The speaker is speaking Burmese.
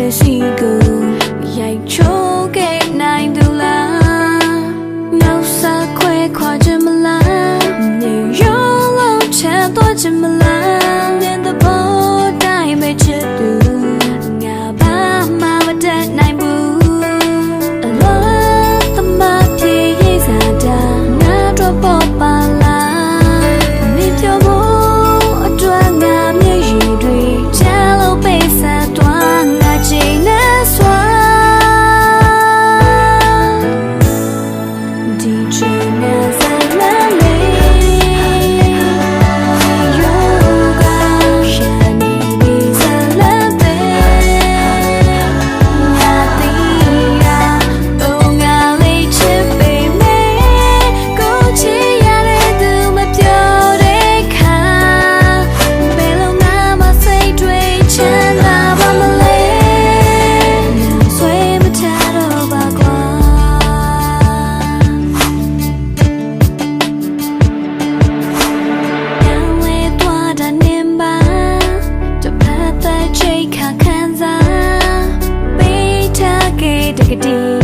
တဲ့စီကိုရိုက်ချိုးခဲ့နိုင်သူလားနောက်စားခွဲခွာခြင်းမလားနေရောလုံးချဲ့တော့ခြင်းမလား chickadee.